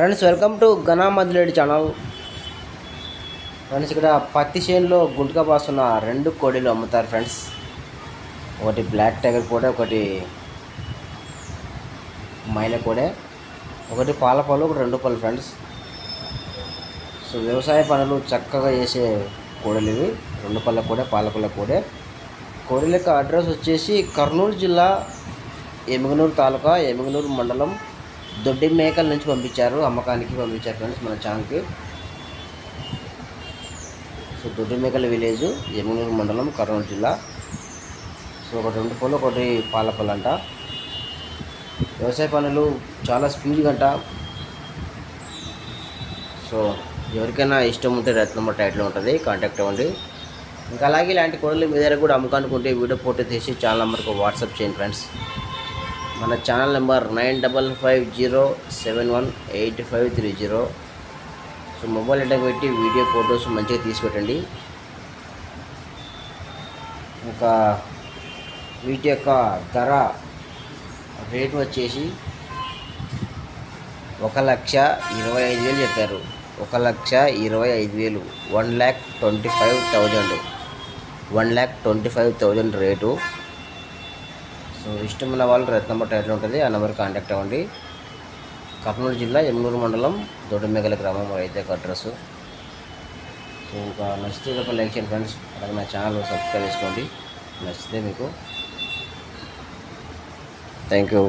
Friends welcome to ఘనా మదిలేడి channel. Friends ఇక్కడ పత్తి చేనులో గుంటగా పాస్తున్న రెండు కోడీలు అమ్ముతారు ఫ్రెండ్స్. ఒకటి బ్లాక్ టైగర్ కోడే ఒకటి మైల కోడే. ఒకటి పాల పళ్ళు ఒకటి రెండు పళ్ళు ఫ్రెండ్స్. సో వ్యవసాయ పనులు చక్కగా చేసే కోడలు ఇవి. రెండు పళ్ళ కోడే పాల పళ్ళ కోడే. కోడల యొక్క అడ్రస్ వచ్చేసి కర్నూలు జిల్లా ఎమిగనూరు తాలూకా ఎమిగనూరు మండలం దొడ్డి మేకల నుంచి పంపించారు అమ్మకానికి పంపించారు ఫ్రెండ్స్ మన ఛానల్కి సో దొడ్డి మేకల విలేజ్ ఎమిగనూరు మండలం కర్నూలు జిల్లా. సో ఒకటి రెండు పళ్ళు ఒకటి పాల పళ్ళు అంట. వ్యవసాయ పనులు చాలా స్పీడ్గా అంట సో ఎవరికైనా ఇష్టం ఉంటే రెత్ నెంబర్ టైట్లో ఉంటుంది కాంటాక్ట్ అవ్వండి. ఇంకా అలాగే ఇలాంటి కోడలు మీ దగ్గర కూడా అమ్ముకానుకుంటే వీడియో ఫోటో తీసి ఛానల్ నెంబర్కి వాట్సాప్ చేయండి ఫ్రెండ్స్ మన channel number nine double five zero seven one eight five three zero so mobile అడ్డం పెట్టి వీడియో ఫొటోస్ మంచిగా తీసి పెట్టండి ఇంకా వీటి యొక్క ధర రేటు వచ్చేసి ఒక లక్ష ఇరవై ఐదు వేలు చెప్పారు. ఒక లక్ష ఇరవై ఐదు వేలు. One lakh twenty five thousand. One lakh twenty five thousand rate. So ఇష్టం ఉన్న వాళ్ళు రైతు టైటిల్ ఉంటుంది ఆ నెంబర్ కాంటాక్ట్ అవ్వండి. కర్నూలు జిల్లా ఎమ్నూరు మండలం దొడ్డమేగల గ్రామం అయితే అడ్రస్ సో ఇంకా నచ్చితే ఒక లైక్ చేయండి ఫ్రెండ్స్. అలాగే నా ఛానల్ సబ్స్క్రైబ్ చేసుకోండి. నచ్చితే మీకు. Thank you